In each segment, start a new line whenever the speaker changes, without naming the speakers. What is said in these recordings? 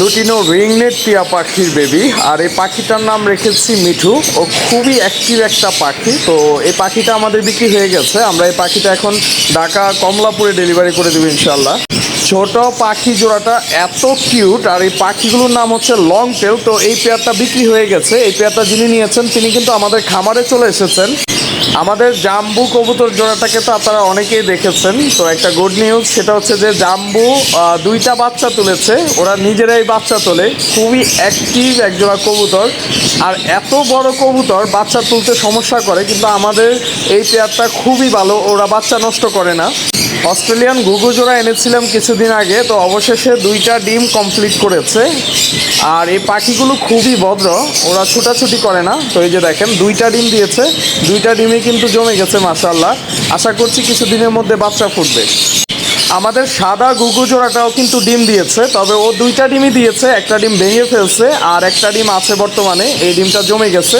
Lutino রিংনেট টিয়া পাখির baby. আর এই পাখিটার নাম রেখেছি মিঠু। ও খুবই অ্যাক্টিভ একটা পাখি। তো এই পাখিটা আমাদের বিক্রি হয়ে গেছে। আমরা এই পাখিটা এখন ঢাকা, কমলাপুরে ডেলিভারি করে দেবো ইনশাল্লাহ ছোট পাখি জোড়াটা এত কিউট আর এই পাখিগুলোর নাম হচ্ছে লং টেল তো এই পেয়ারটা বিক্রি হয়ে গেছে। এই পেয়ারটা যিনি নিয়েছেন, তিনি কিন্তু আমাদের খামারে চলে এসেছেন। আমাদের জাম্বু কবুতর জোড়াটাকে তো আপনারা অনেকেই দেখেছেন। তো একটা গুড নিউজ সেটা হচ্ছে যে জাম্বু দুইটা বাচ্চা তুলেছে। ওরা নিজেরাই বাচ্চা তোলে। খুবই অ্যাক্টিভ একজোড়া কবুতর। আর এত বড় কবুতর, বাচ্চা তুলতে সমস্যা করে, কিন্তু আমাদের এই পেয়ারটা খুবই ভালো। ওরা বাচ্চা নষ্ট করে না। অস্ট্রেলিয়ান গুগু জোড়া এনেছিলাম কিছুদিন আগে, তো অবশেষে দুইটা ডিম কমপ্লিট করেছে। আর এই পাখিগুলো খুবই ভদ্র। ওরা ছুটাছুটি করে না। তো এই যে দেখেন, দুইটা ডিম দিয়েছে। দুইটা ডিমই কিন্তু জমে গেছে মাসাল্লাহ আশা করছি কিছুদিনের মধ্যে বাচ্চা ফুটবে। আমাদের সাদা গুগু জোড়াটাও কিন্তু ডিম দিয়েছে, তবে ও দুইটা ডিমই দিয়েছে, একটা ডিম ভেঙে ফেলছে আর একটা ডিম আছে বর্তমানে, এই ডিমটা জমে গেছে।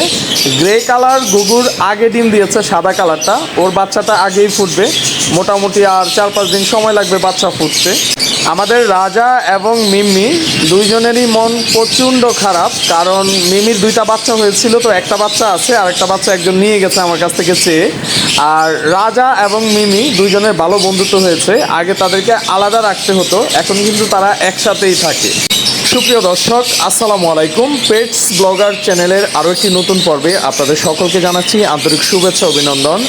গ্রে কালার গুগুর আগে ডিম দিয়েছে, সাদা কালারটা। ওর বাচ্চাটা আগেই ফুটবে। মোটামুটি আর চার পাঁচ দিন সময় লাগবে বাচ্চা ফুটতে। আমাদের রাজা এবং মিম্মি দুইজনেরই মন প্রচণ্ড খারাপ, কারণ মিমির দুইটা বাচ্চা হয়েছিল, তো একটা বাচ্চা আছে, আর একটা বাচ্চা একজন নিয়ে গেছে আমার কাছ থেকে চেয়ে। আর রাজা এবং মিমি দুইজনের ভালো বন্ধুত্ব হয়েছে, আগে তাদেরকে আলাদা রাখতে হতো, এখন কিন্তু তারা একসাথেই থাকে। সুপ্রিয় দর্শক, আসসালামু আলাইকুম। পেটস ব্লগার চ্যানেলের আরও একটি নতুন পর্বে আপনাদের সকলকে জানাচ্ছি আন্তরিক শুভেচ্ছা অভিনন্দন।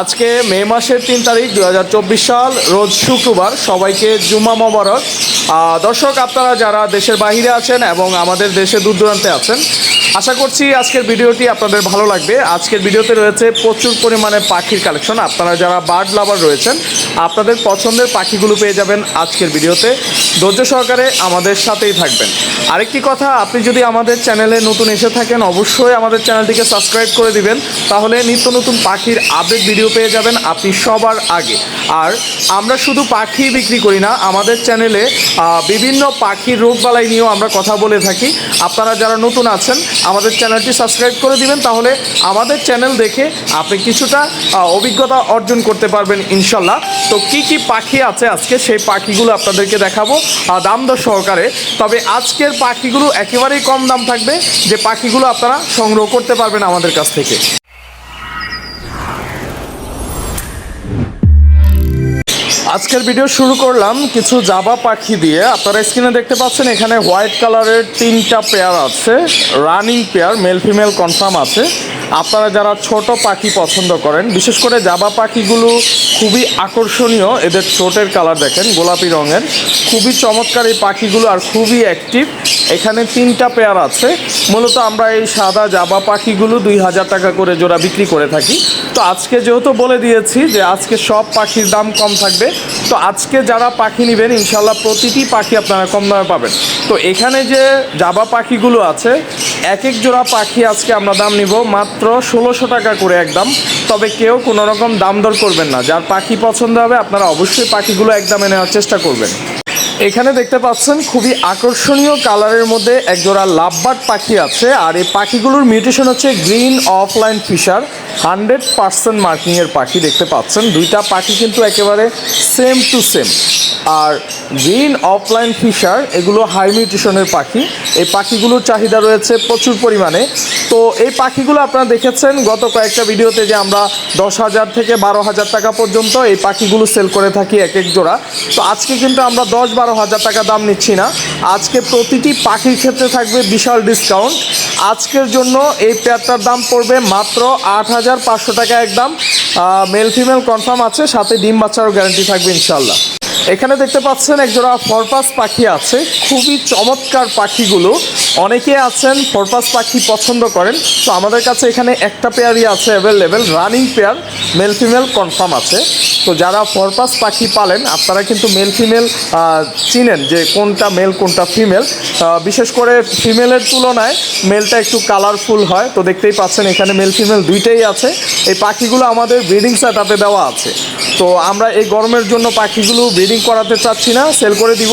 আজকে মে মাসের তিন তারিখ দু হাজার চব্বিশ সাল, রোজ শুক্রবার। সবাইকে জুম্মা মোবারক। দর্শক, আপনারা যারা দেশের বাইরে আছেন এবং আমাদের দেশে দূর দূরান্তে আছেন, আশা করছি আজকের ভিডিওটি আপনাদের ভালো লাগবে। আজকের ভিডিওতে রয়েছে প্রচুর পরিমাণে পাখির কালেকশন। আপনারা যারা বার্ড লাভার রয়েছেন আপনাদের পছন্দের পাখিগুলো পেয়ে যাবেন আজকের ভিডিওতে। ধৈর্য সহকারে আমাদের সাথেই থাকবেন। আরেকটি কথা, আপনি যদি আমাদের চ্যানেলে নতুন এসে থাকেন, অবশ্যই আমাদের চ্যানেলটিকে সাবস্ক্রাইব করে দিবেন। তাহলে নিত্য নতুন পাখির আপডেট ভিডিও পেয়ে যাবেন আপনি সবার আগে। আর আমরা শুধু পাখি বিক্রি করি না, আমাদের চ্যানেলে বিভিন্ন পাখির রোগবালাই নিয়েও আমরা কথা বলে থাকি। আপনারা যারা নতুন আছেন, আমাদের চ্যানেলটি সাবস্ক্রাইব করে দিবেন, তাহলে আমাদের চ্যানেল দেখে আপনি কিছুটা অভিজ্ঞতা অর্জন করতে পারবেন, ইনশাল্লাহ। তো কি কি পাখি আছে আজকে? সেই পাখিগুলো আপনাদেরকে দেখাবো। দাম দর সহকারে, তবে আজকের পাখিগুলো একেবারেই কম দাম থাকবে, যে পাখিগুলো আপনারা সংগ্রহ করতে পারবেন আমাদের কাছ থেকে। আজকের ভিডিও শুরু করলাম কিছু জাবা পাখি দিয়ে। আপনারা স্ক্রিনে দেখতে পাচ্ছেন, এখানে হোয়াইট কালারের তিনটা পেয়ার আছে। Running pair male female confirm আছে। আপনারা যারা ছোট পাখি পছন্দ করেন, বিশেষ করে জাবা পাখিগুলো খুবই আকর্ষণীয়। এদের চোটের কালার দেখেন, গোলাপি রঙের। খুবই চমৎকার এই পাখিগুলো আর খুবই অ্যাক্টিভ এখানে তিনটা পেয়ার আছে। মূলত আমরা এই সাদা জাবা পাখিগুলো দুই হাজার টাকা করে জোড়া বিক্রি করে থাকি। তো আজকে যেহেতু বলে দিয়েছি যে আজকে সব পাখির দাম কম থাকবে, তো আজকে যারা পাখি নেবেন ইনশাল্লাহ প্রতিটি পাখি আপনারা কম দামে পাবেন। তো এখানে যে জাবা পাখিগুলো আছে, এক এক জোড়া পাখি আজকে আমরা দাম নিব মাত্র ষোলোশো টাকা করে একদম। তবে কেউ কোনো রকম দাম দর করবেন না। যার পাখি পছন্দ হবে, আপনারা অবশ্যই পাখিগুলো একদমে নেওয়ার চেষ্টা করবেন। এখানে দেখতে পাচ্ছেন খুবই আকর্ষণীয় কালারের মধ্যে একজোড়া লাভবার্ড পাখি আছে, আর এই পাখিগুলোর মিউটেশন হচ্ছে green opaline Fischer, hundred percent মার্কিংয়ের পাখি দেখতে পাচ্ছেন। দুইটা পাখি কিন্তু একেবারে সেম টু সেম। আর গ্রিন অফলাইন ফিশার, এগুলো হাই মিউটেশনের পাখি। এই পাখিগুলোর চাহিদা রয়েছে প্রচুর পরিমাণে। তো এই পাখিগুলো আপনারা দেখেছেন, গত কয়েকটা ভিডিওতে যে আমরা দশ হাজার থেকে বারো হাজার টাকা পর্যন্ত এই পাখিগুলো সেল করে থাকি এক এক জোড়া। তো আজকে কিন্তু আমরা দশ বারো হাজার টাকা দাম নিচ্ছি না। আজকে প্রতিটি পাখির ক্ষেত্রে থাকবে বিশাল ডিসকাউন্ট আজকের জন্য এই পেয়ারটার দাম পড়বে মাত্র আট হাজার পাঁচশো টাকা একদম মেল ফিমেল কনফার্ম আছে, সাথে ডিম বাচ্চারও গ্যারান্টি থাকবে ইনশাল্লাহ এখানে দেখতে পাচ্ছেন একজোড়া ফরপাস পাখি আছে। খুবই চমৎকার পাখিগুলো। অনেকে আছেন ফরপাস পাখি পছন্দ করেন, তো আমাদের কাছে এখানে একটা পেয়ারই আছে available running pair male female confirm আছে। তো যারা ফরপাস পাখি পালেন, আপনারা কিন্তু মেল ফিমেল চিনেন যে কোনটা মেল কোনটা ফিমেল বিশেষ করে ফিমেলের তুলনায় মেলটা একটু কালারফুল হয়, তো দেখতেই পাচ্ছেন এখানে মেল ফিমেল দুইটাই আছে। এই পাখিগুলো আমাদের ব্রিডিং সেটআপে দেওয়া আছে। তো আমরা এই গরমের জন্য পাখিগুলো ব্রিডিং করাতে চাচ্ছি না সেল করে দিব।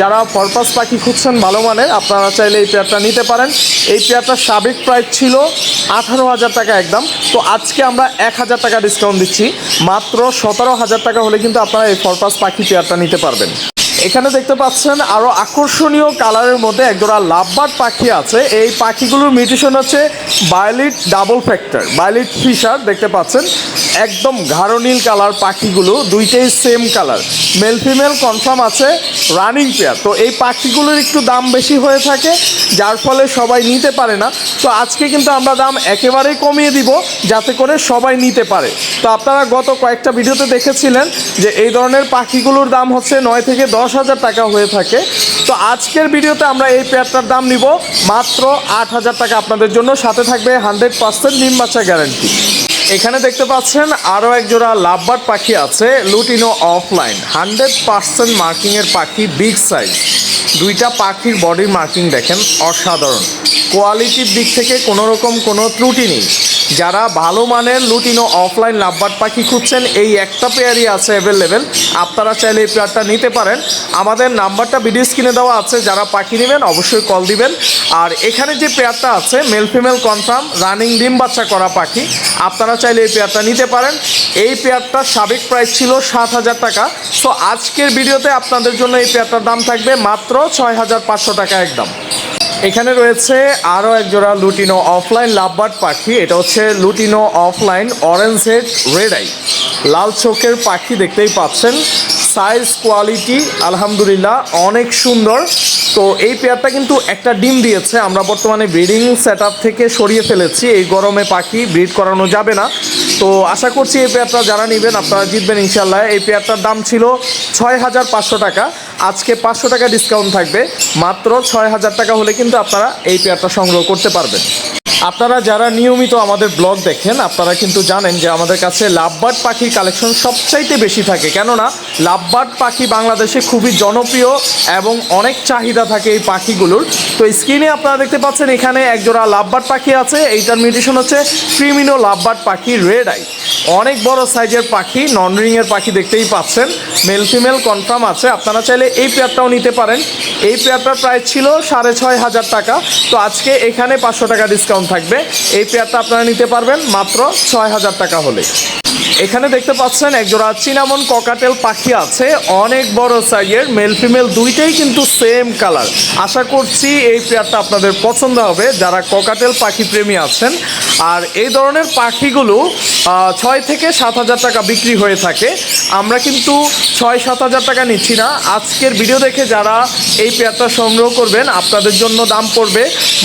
যারা পারপাস পাখি খুঁজছেন ভালো মানের, আপনারা চাইলে এই পেয়ারটা নিতে পারেন। এই পেয়ারটার সাবেক প্রাইস ছিল আঠারো হাজার টাকা একদম। তো আজকে আমরা এক হাজার টাকা ডিসকাউন্ট দিচ্ছি। মাত্র সতেরো হাজার টাকা হলে কিন্তু আপনারা এই ফরপাস পাখি পেয়ারটা নিতে পারবেন। এখানে দেখতে পাচ্ছেন আরও আকর্ষণীয় কালারের মধ্যে একজোড়া লাভবার্ড পাখি আছে। এই পাখিগুলোর মিউটেশন হচ্ছে violet double factor, violet Fischer দেখতে পাচ্ছেন। একদম গাঢ় নীল কালার পাখিগুলো, দুইটাই same colour male female confirm আছে রানিং পেয়ার তো এই পাখিগুলোর একটু দাম বেশি হয়ে থাকে, যার ফলে সবাই নিতে পারে না। তো আজকে কিন্তু আমরা দাম একেবারেই কমিয়ে দিব, যাতে করে সবাই নিতে পারে। তো আপনারা গত কয়েকটা ভিডিওতে দেখেছিলেন যে এই ধরনের পাখিগুলোর দাম হচ্ছে নয় থেকে দশ হাজার টাকা হয়ে থাকে। তো আজকের ভিডিওতে আমরা এই পেয়ারটার দাম নিব মাত্র আট হাজার টাকা। আপনাদের জন্য সাথে থাকবে হান্ড্রেড পার্সেন্ট ডিম বাচ্চা গ্যারান্টি এখানে দেখতে পাচ্ছেন আরও এক জোড়া লাভবার্ড পাখি আছে, লুটিনো অফলাইন হান্ড্রেড পার্সেন্ট মার্কিংয়ের পাখি বিগ সাইজ দুইটা পাখির বডির মার্কিং দেখেন, অসাধারণ। কোয়ালিটির দিক থেকে কোনো রকম কোনো ত্রুটি নেই। যারা ভালো মানের লুটিনো অফলাইন লাভবার্ড পাখি খুঁজছেন, এই একটা পেয়ারই আছে অ্যাভেলেবেল আপনারা চাইলে এই পেয়ারটা নিতে পারেন। আমাদের নাম্বারটা ভিডিও স্ক্রিনে দেওয়া আছে, যারা পাখি নেবেন অবশ্যই কল দিবেন। আর এখানে যে পেয়ারটা আছে মেল ফিমেল কনফার্ম রানিং ডিম বাচ্চা করা পাখি, আপনারা চাইলে এই পেয়ারটা নিতে পারেন। এই পেয়ারটার সাবেক প্রাইস ছিল সাত হাজার টাকা। সো আজকের ভিডিওতে আপনাদের জন্য এই পেয়ারটার দাম থাকবে মাত্র ছয় হাজার পাঁচশো টাকা একদম। এখানে রয়েছে আরও এক জোড়া লুটিনো অফলাইন লাভবার্ড পাখি। এটা হচ্ছে lutino opaline orange head red eye লাল চোখের পাখি দেখতেই পাচ্ছেন। সাইজ কোয়ালিটি আলহামদুলিল্লাহ, অনেক সুন্দর। তো এই পেয়ারটা কিন্তু একটা ডিম দিয়েছে। আমরা বর্তমানে ব্রিডিং সেট থেকে সরিয়ে ফেলেছি। এই গরমে পাখি ব্রিড করানো যাবে না। তো আশা করছি এই পেয়ারটা যারা নেবেন, আপনারা জিতবেন ইনশাল্লাহ এই পেয়ারটার দাম ছিল ছয় হাজার পাঁচশো টাকা। আজকে পাঁচশো টাকা ডিসকাউন্ট থাকবে। মাত্র ছয় হাজার টাকা হলে কিন্তু আপনারা এই পেয়ারটা সংগ্রহ করতে পারবেন। আপনারা যারা নিয়মিত আমাদের ব্লগ দেখেন, আপনারা কিন্তু জানেন যে আমাদের কাছে লাভবার্ড পাখির কালেকশন সবচাইতে বেশি থাকে। কেননা, লাভবার্ড পাখি বাংলাদেশে খুবই জনপ্রিয় এবং অনেক চাহিদা থাকে এই পাখিগুলোর। তো স্ক্রিনে আপনারা দেখতে পাচ্ছেন, এখানে একজোড়া লাভবার্ড পাখি আছে। এইটার মিউটেশন হচ্ছে ক্রিমিনো লাভবার্ড পাখি রেড আই। অনেক বড় সাইজের পাখি, নন রিংয়ের পাখি দেখতেই পাচ্ছেন। মেল ফিমেল কনফার্ম আছে। আপনারা চাইলে এই পেয়ারটাও নিতে পারেন। এই পেয়ারটার প্রাইস ছিল সাড়ে ছয় হাজার টাকা। তো আজকে এখানে পাঁচশো টাকা ডিসকাউন্ট থাকবে। এই পেয়ারটা আপনারা নিতে পারবেন মাত্র ছয় হাজার টাকা হলে। এখানে দেখতে পাচ্ছেন একজোড়া চিনামন ককাটেল পাখি আছে, অনেক বড় সাইজের মেল ফিমেল দুইটাই কিন্তু সেম কালার আশা করছি এই পেয়ারটা আপনাদের পছন্দ হবে, যারা ককাটেল পাখি প্রেমী আছেন। আর এই ধরনের পাখিগুলো ছয় থেকে সাত হাজার টাকা বিক্রি হয়ে থাকে। আমরা কিন্তু ছয়, সাত হাজার টাকা নিচ্ছি না। আজকের ভিডিও দেখে যারা এই পেয়ারটা সংগ্রহ করবেন, আপনাদের জন্য দাম পড়বে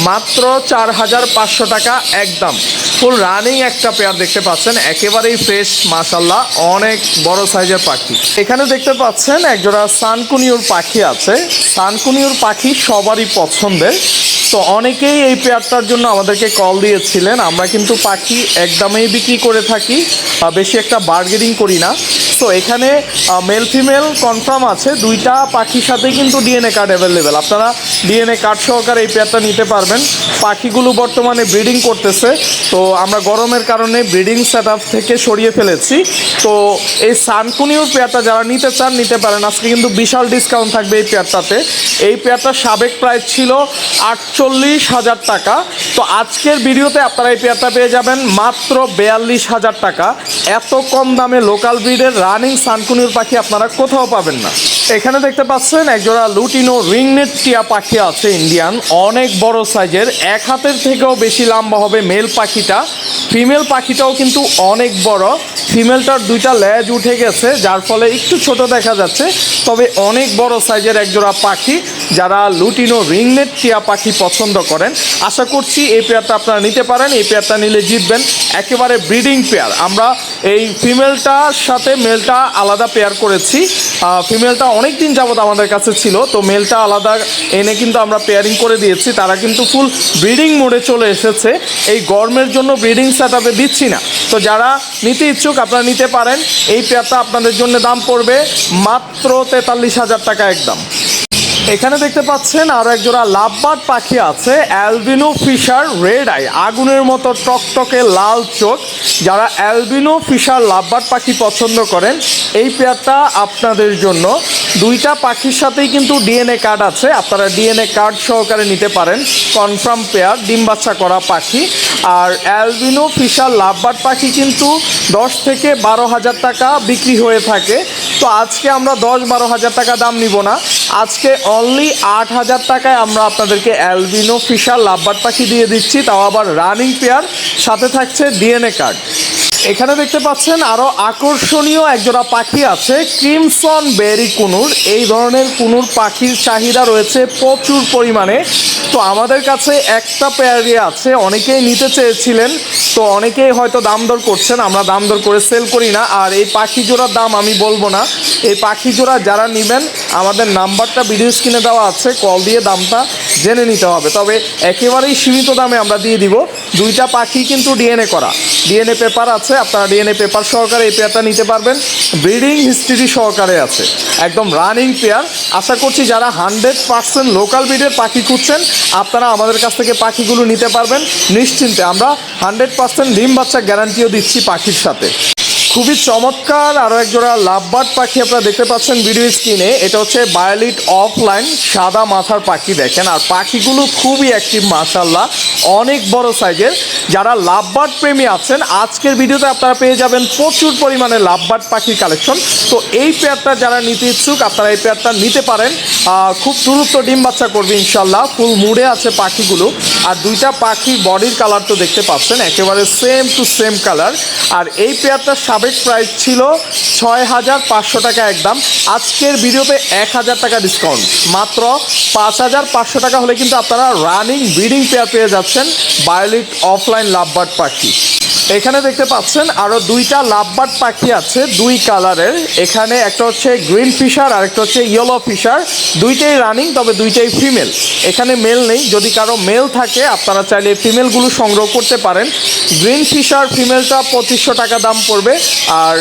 মাত্র চার হাজার পাঁচশো টাকা একদম। ফুল রানিং একটা পেয়ার দেখতে পাচ্ছেন, একেবারেই ফ্রেশ মাশাল্লাহ অনেক বড় সাইজের পাখি। এখানে দেখতে পাচ্ছেন, একজোড়া সানকুনিউর পাখি আছে। সানকুনিউর পাখি সবারই পছন্দের। তো অনেকেই এই পেয়ারটার জন্য আমাদেরকে কল দিয়েছিলেন। আমরা কিন্তু পাখি একদমই বিক্রি করে থাকি বেশি একটা বার্গেনিং করি না। তো এখানে মেল ফিমেল কনফার্ম আছে। দুইটা পাখির সাথে কিন্তু ডিএনএ কার্ড অ্যাভেলেবেল আপনারা ডিএনএ কার্ড সহকারে এই পেয়ারটা নিতে পারবেন। পাখিগুলো বর্তমানে ব্রিডিং করতেছে। তো, আমরা গরমের কারণে ব্রিডিং সেট থেকে সরিয়ে ফেলেছি। তো, এই সানকুনিউর পেয়ারটা যারা নিতে চান, নিতে পারেন। আজকে কিন্তু বিশাল ডিসকাউন্ট থাকবে এই পেয়ারটাতে। এই পেয়ারটার সাবেক প্রাইস ছিল আটচল্লিশ হাজার টাকা। তো আজকের ভিডিওতে আপনারা এই পেয়ারটা পেয়ে যাবেন মাত্র বেয়াল্লিশ হাজার টাকা। এত কম দামে লোকাল ব্রিডের রানিং সানকুনির পাখি আপনারা কোথাও পাবেন না। এখানে দেখতে পাচ্ছেন, একজোড়া লুটিনো রিংনেট টিয়া পাখি আছে ইন্ডিয়ান অনেক বড় সাইজের, এক হাতের থেকেও বেশি লম্বা হবে মেল পাখিটা। ফিমেল পাখিটাও কিন্তু অনেক বড়। ফিমেলটার দুইটা লেজ উঠে গেছে, যার ফলে একটু ছোট দেখা যাচ্ছে। তবে অনেক বড় সাইজের একজোড়া পাখি। যারা লুটিনো রিংনেট টিয়া পাখি পছন্দ করেন, আশা করছি এই পেয়ারটা আপনারা নিতে পারেন। এই পেয়ারটা নিলে জিতবেন একেবারে ব্রিডিং পেয়ার। আমরা এই ফিমেলটার সাথে মেলটা আলাদা পেয়ার করেছি। ফিমেলটা অনেক দিন যাবত আমাদের কাছে ছিল, তো মেলটা আলাদা এনে কিন্তু আমরা পেয়ারিং করে দিয়েছি। তারা কিন্তু ফুল ব্রিডিং মোডে চলে এসেছে। এই গরমের জন্য ব্রিডিং সেট দিচ্ছি না। তো যারা নিতে ইচ্ছুক, আপনারা নিতে পারেন। এই পেয়ারটা আপনাদের জন্য দাম পড়বে মাত্র তেতাল্লিশ হাজার টাকা একদম। এখানে দেখতে পাচ্ছেন আরও এক জোড়া লাভবার্ড পাখি আছে, অ্যালবিনো ফিশার রেড আই, আগুনের মতো টকটকে লাল চোখ। যারা অ্যালবিনো ফিশার লাভবার্ড পাখি পছন্দ করেন, এই পেয়ারটা আপনাদের জন্য। দুইটা পাখির সাথেই কিন্তু ডিএনএ কার্ড আছে, আপনারা ডিএনএ কার্ড সহকারে নিতে পারেন। কনফার্ম পেয়ার, ডিম বাচ্চা করা পাখি। আর অ্যালবিনো ফিশার লাভবার্ড পাখি কিন্তু দশ থেকে বারো হাজার টাকা বিক্রি হয়ে থাকে। তো আজকে আমরা দশ বারো হাজার টাকা দাম নিব না। আজকে অনলি আট হাজার টাকায় আমরা আপনাদেরকে অ্যালবিনো ফিশার লাভবার পাখি দিয়ে দিচ্ছি, তাও আবার রানিং পেয়ার সাথে থাকছে ডিএনএ কার্ড এখানে দেখতে পাচ্ছেন আরও আকর্ষণীয় একজোড়া পাখি আছে ক্রিমসন বেরি কুনুর। এই ধরনের কুনুর পাখির চাহিদা রয়েছে প্রচুর পরিমাণে। তো আমাদের কাছে একটা পেয়ারই আছে। অনেকেই নিতে চেয়েছিলেন, তো অনেকেই হয়তো দাম দর করছেন, আমরা দাম দর করে সেল করি না। আর এই পাখি জোড়ার দাম আমি বলব না। এই পাখি জোড়া যারা নেবেন, আমাদের নাম্বারটা ভিডিও স্ক্রিনে দেওয়া আছে কল দিয়ে দামটা জেনে নিতে হবে। তবে একেবারেই সীমিত দামে আমরা দিয়ে দিব। দুইটা পাখি কিন্তু ডিএনএ করা। ডিএনএ পেপার আছে, আপনারা ডিএনএ পেপার সহকারে এই পেয়ারটা নিতে পারবেন। ব্রিডিং হিস্ট্রি সহকারে আছে। একদম রানিং পেয়ার। আশা করছি যারা হান্ড্রেড পার্সেন্ট লোকাল ব্রিডের পাখি খুঁজছেন, আপনারা আমাদের কাছ থেকে পাখিগুলো নিতে পারবেন। নিশ্চিন্তে আমরা হান্ড্রেড পার্সেন্ট ডিম বাচ্চা গ্যারান্টিও দিচ্ছি পাখির সাথে। খুবই চমৎকার আরও এক জোড়া লাভবার্ড পাখি আপনারা দেখতে পাচ্ছেন ভিডিও স্ক্রিনে এটা হচ্ছে বায়োলিট অফলাইন, সাদা মাথার পাখি দেখেন। আর পাখিগুলো খুবই অ্যাক্টিভ মাশাল্লাহ অনেক বড় সাইজের যারা লাভবার্ড প্রেমী আছেন, আজকের ভিডিওতে আপনারা পেয়ে যাবেন প্রচুর পরিমাণে লাভবার্ড পাখির কালেকশন তো এই পেয়ারটা যারা নিতে ইচ্ছুক, আপনারা এই পেয়ারটা নিতে পারেন। খুব দ্রুত ডিম বাচ্চা করবে ইনশাল্লাহ ফুল মুড়ে আছে পাখিগুলো। আর দুইটা পাখি বডির কালার তো দেখতে পাচ্ছেন, একেবারে সেম টু সেম কালার আর এই পেয়ারটার সাবেক প্রাইস ছিল ছয় হাজার পাঁচশো টাকা একদম। আজকের ভিডিওতে এক হাজার টাকা ডিসকাউন্ট মাত্র পাঁচ হাজার পাঁচশো টাকা হলে কিন্তু আপনারা রানিং ব্রিডিং পেয়ার পেয়ে যাচ্ছেন। বায়োলিক অফলাইন লাভবার্ড পাখি। এখানে দেখতে পাচ্ছেন আরও দুইটা লাভবার্ড পাখি আছে, দুই কালারের। এখানে একটা হচ্ছে গ্রিন ফিশার আর একটা হচ্ছে ইয়েলো ফিশার। দুইটাই রানিং, তবে দুইটাই ফিমেল। এখানে মেল নেই, যদি কারও মেল থাকে, আপনারা চাইলে ফিমেলগুলো সংগ্রহ করতে পারেন। গ্রিন ফিশার ফিমেলটা পঁচিশশো টাকা দাম পড়বে, আর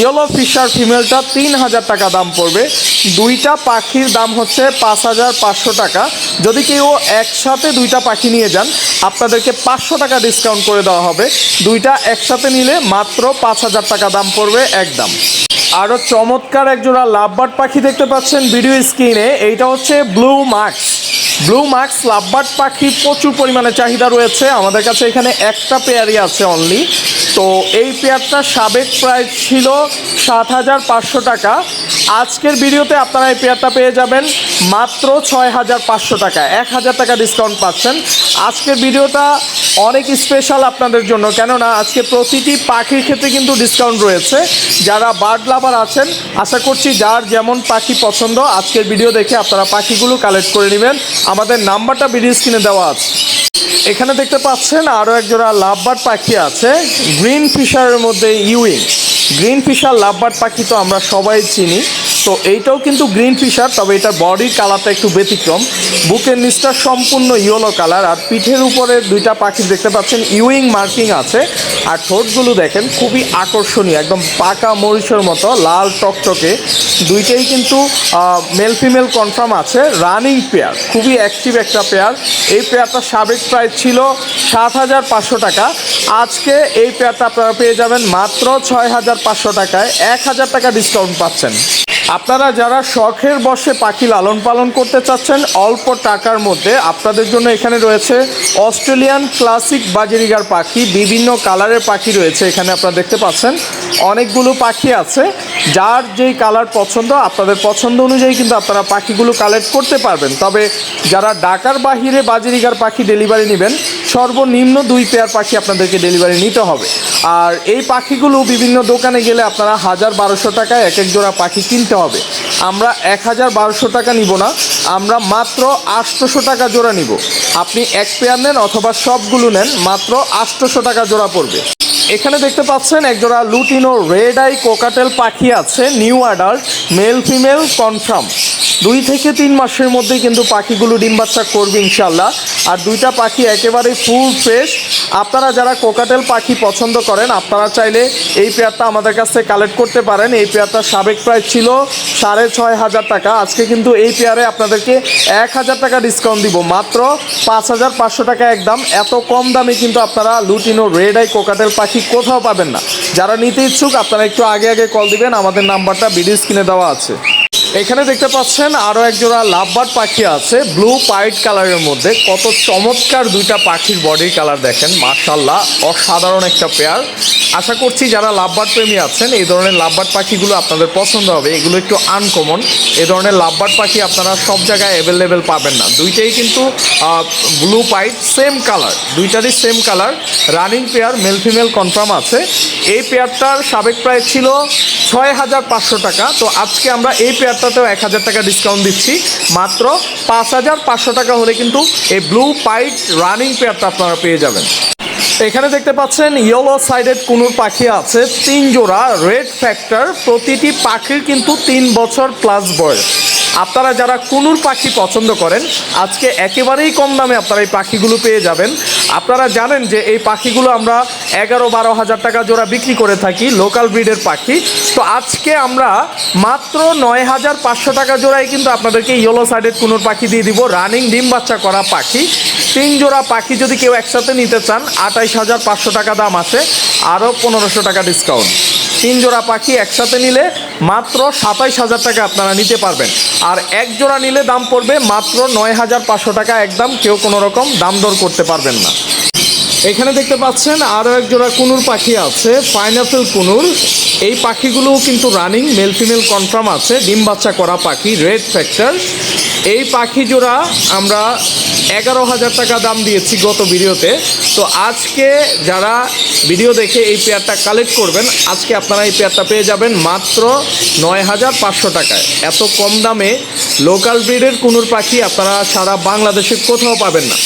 ইয়েলো ফিশার ফিমেলটা তিন হাজার টাকা দাম পড়বে। দুইটা পাখির দাম হচ্ছে পাঁচ হাজার পাঁচশো টাকা। যদি কেউ একসাথে দুইটা পাখি নিয়ে যান, আপনাদেরকে পাঁচশো টাকা ডিসকাউন্ট করে দেওয়া হবে। দুইটা একসাথে নিলে মাত্র পাঁচ হাজার টাকা দাম পড়বে একদম। আরও চমৎকার একজোড়া লাভবার্ড পাখি দেখতে পাচ্ছেন ভিডিও স্ক্রিনে, এইটা হচ্ছে blue masked blue masked lovebird পাখি প্রচুর পরিমাণে চাহিদা রয়েছে। আমাদের কাছে এখানে একটা পেয়ারই আছে অনলি তো এই পেয়ারটা সাবেক প্রাইস ছিল সাত হাজার পাঁচশো টাকা। আজকের ভিডিওতে আপনারা এই পেয়ারটা পেয়ে যাবেন মাত্র ছয় হাজার পাঁচশো টাকা। এক হাজার টাকা ডিসকাউন্ট পাচ্ছেন। আজকের ভিডিওটা অনেক স্পেশাল আপনাদের জন্য। কেননা আজকে প্রতিটি পাখির ক্ষেত্রে কিন্তু ডিসকাউন্ট রয়েছে। যারা বার্ড লাভার আছেন, আশা করছি যার যেমন পাখি পছন্দ, আজকের ভিডিও দেখে আপনারা পাখিগুলো কালেক্ট করে নেবেন। আমাদের নাম্বারটা ভিডিও স্ক্রিনে দেওয়া আছে। এখানে দেখতে পাচ্ছেন আরও একজোড়া লাভবার্ড পাখি আছে গ্রিন ফিশারের মধ্যে ইউইং গ্রিন ফিশার লাভবার্ড পাখি তো আমরা সবাই চিনি। তো এইটাও কিন্তু গ্রিন ফিশার, তবে এটার বডির কালারটা একটু ব্যতিক্রম। বুকের নিচটা সম্পূর্ণ ইয়েলো কালার, আর পিঠের উপরে দুইটা পাখি দেখতে পাচ্ছেন, ইউইং মার্কিং আছে। আর ঠোঁটগুলো দেখেন, খুবই আকর্ষণীয়, একদম পাকা মরিচের মতো, লাল টকটকে। দুইটাই কিন্তু মেল ফিমেল কনফার্ম আছে রানিং পেয়ার খুবই অ্যাক্টিভ একটা পেয়ার এই পেয়ারটা সাবেক প্রাইস ছিল সাত হাজার পাঁচশো টাকা। আজকে এই পেয়ারটা আপনারা পেয়ে যাবেন মাত্র ছয় হাজার পাঁচশো টাকায়। এক হাজার টাকা ডিসকাউন্ট পাচ্ছেন। আপনারা যারা শখের বসে পাখি লালন পালন করতে চাচ্ছেন, অল্প টাকার মধ্যে আপনাদের জন্য এখানে রয়েছে অস্ট্রেলিয়ান ক্লাসিক বাজেরিগার পাখি, বিভিন্ন কালারের পাখি রয়েছে এখানে আপনারা দেখতে পাচ্ছেন। অনেকগুলো পাখি আছে, যার যেই কালার পছন্দ, আপনাদের পছন্দ অনুযায়ী কিন্তু আপনারা পাখিগুলো কালেক্ট করতে পারবেন। তবে যারা ঢাকার বাহিরে বাজেরিগার পাখি ডেলিভারি নেবেন সর্বনিম্ন দুই পেয়ার পাখি আপনাদেরকে ডেলিভারি নিতে হবে। আর এই পাখিগুলো বিভিন্ন দোকানে গেলে আপনারা হাজার বারোশো টাকায় এক এক জোড়া পাখি কিনতে হবে। আমরা এক হাজার বারোশো টাকা নিব না, আমরা মাত্র আটশোশো টাকা জোড়া নিব। আপনি এক পেয়ার নেন অথবা সবগুলো নেন, মাত্র আটশোশো টাকা জোড়া পড়বে। এখানে দেখতে পাচ্ছেন একজোড়া লুটিনো রেড আই কোকাটেল পাখি আছে, new adult, male female, confirm. দুই থেকে তিন মাসের মধ্যেই কিন্তু পাখিগুলো ডিম বাচ্চা করবে ইনশাল্লাহ আর দুইটা পাখি একেবারে ফুল ফ্রেশ আপনারা যারা কোকাটেল পাখি পছন্দ করেন, আপনারা চাইলে এই পেয়ারটা আমাদের কাছ থেকে কালেক্ট করতে পারেন। এই পেয়ারটার সাবেক প্রাইস ছিল সাড়ে ছয় হাজার টাকা। আজকে কিন্তু এই পেয়ারে আপনাদেরকে এক হাজার টাকা ডিসকাউন্ট দিব। মাত্র পাঁচ হাজার পাঁচশো টাকা একদম। এত কম দামে কিন্তু আপনারা লুটিনো রেড আই কোকাটেল পাখি কোথাও পাবেন না। যারা নিতে ইচ্ছুক, আপনারা একটু আগে আগে কল দিবেন। আমাদের নাম্বারটা ভিডিও স্ক্রিনে দেওয়া আছে। এখানে দেখতে পাচ্ছেন আরও এক জোড়া লাভবার্ড পাখি আছে ব্লু পাইট কালারের মধ্যে। কত চমৎকার দুইটা পাখির বডির কালার দেখেন মার্শাল্লাহ অসাধারণ একটা পেয়ার আশা করছি যারা লাভবার প্রেমী আছেন, এই ধরনের লাভবার পাখিগুলো আপনাদের পছন্দ হবে। এগুলো একটু আনকমন এই ধরনের লাভবার পাখি আপনারা সব জায়গায় অ্যাভেলেবেল পাবেন না। দুইটাই কিন্তু ব্লু পাইট সেম কালার দুইটারই same colour running pair male female confirm আছে। এই পেয়ারটার সাবেক প্রায় ছিল ছয় হাজার পাঁচশো টাকা। তো আজকে আমরা এই পেয়ারটাতেও এক হাজার টাকা ডিসকাউন্ট দিচ্ছি। মাত্র পাঁচ হাজার পাঁচশো টাকা হলে কিন্তু এই ব্লু পাইট রানিং পেয়ারটা আপনারা পেয়ে যাবেন। এখানে দেখতে পাচ্ছেন ইয়েলো সাইডের কুনুর পাখি আছে, তিন জোড়া রেড ফ্যাক্টর প্রতিটি পাখির কিন্তু তিন বছর প্লাস বয়স। আপনারা যারা কুনুর পাখি পছন্দ করেন, আজকে একেবারেই কম দামে আপনারা এই পাখিগুলো পেয়ে যাবেন। আপনারা জানেন যে এই পাখিগুলো আমরা এগারো বারো হাজার টাকা জোড়া বিক্রি করে থাকি লোকাল ব্রিডের পাখি। তো আজকে আমরা মাত্র নয় হাজার পাঁচশো টাকা জোড়ায় কিন্তু আপনাদেরকে ইয়েলো সাইডের কুনুর পাখি দিয়ে দিব রানিং ডিম বাচ্চা করা পাখি। তিন জোড়া পাখি যদি কেউ একসাথে নিতে চান আঠাইশ হাজার পাঁচশো টাকা দাম আছে, আরও পনেরোশো টাকা ডিসকাউন্ট তিন জোড়া পাখি একসাথে নিলে মাত্র সাতাইশ হাজার টাকা আপনারা নিতে পারবেন। আর এক জোড়া নিলে দাম পড়বে মাত্র নয় হাজার পাঁচশো টাকা একদম, কেউ কোনো রকম দাম দর করতে পারবেন না। এখানে দেখতে পাচ্ছেন আরও এক জোড়া কুনুর পাখি আছে, পাইনাপেল কুনুর। এই পাখিগুলোও কিন্তু রানিং মেল ফিমেল কনফার্ম আছে। ডিম বাচ্চা করা পাখি রেড ফ্যাক্টর এই পাখি জোড়া আমরা এগারো হাজার টাকা দাম দিয়েছি গত ভিডিওতে। তো আজকে যারা ভিডিও দেখে এই পেয়ারটা কালেক্ট করবেন, আজকে আপনারা এই পেয়ারটা পেয়ে যাবেন মাত্র নয় হাজার পাঁচশো টাকায়। এত কম দামে লোকাল ব্রিডের কুনুর পাখি আপনারা সারা বাংলাদেশে কোথাও পাবেন না।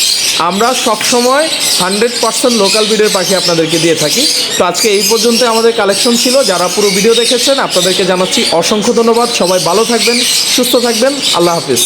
আমরা সবসময় হান্ড্রেড পার্সেন্ট লোকাল ব্রিডের পাখি আপনাদেরকে দিয়ে থাকি। তো আজকে এই পর্যন্ত আমাদের কালেকশন ছিল। যারা পুরো ভিডিও দেখেছেন, আপনাদেরকে জানাচ্ছি অসংখ্য ধন্যবাদ। সবাই ভালো থাকবেন, সুস্থ থাকবেন। আল্লাহ হাফিজ।